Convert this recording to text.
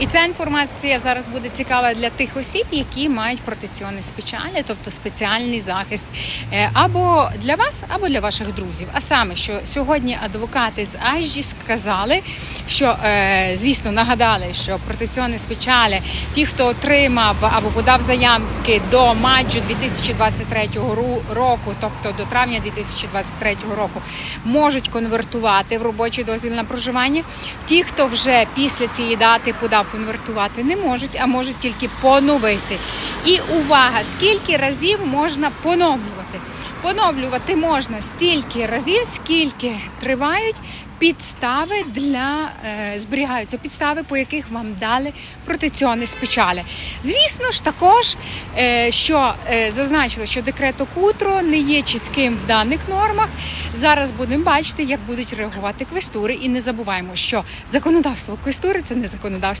І ця інформація зараз буде цікава для тих осіб, які мають протекціони спеціальні, тобто спеціальний захист, е, або для вас, або для ваших друзів. А саме, що сьогодні адвокати з Ажді сказали, що е, звісно нагадали, що протекціони спеціалі, ті, хто отримав або подав заявки до маджу 2023 року, тобто до травня 2023 року, можуть конвертувати в робочий дозвіл на проживання. Ті, хто вже після цієї дати подав конвертувати, не можуть, а можуть тільки поновити. І увага, скільки разів можна поновлювати? Поновлювати можна стільки разів, скільки тривають підстави для е, зберігаються підстави, по яких вам дали протекціони спеціалі. Звісно ж, також е, що е, зазначило, що декрет Окутро не є чітким в даних нормах. Зараз будемо бачити, як будуть реагувати квестури, і не забуваємо, що законодавство квестури це не законодавство.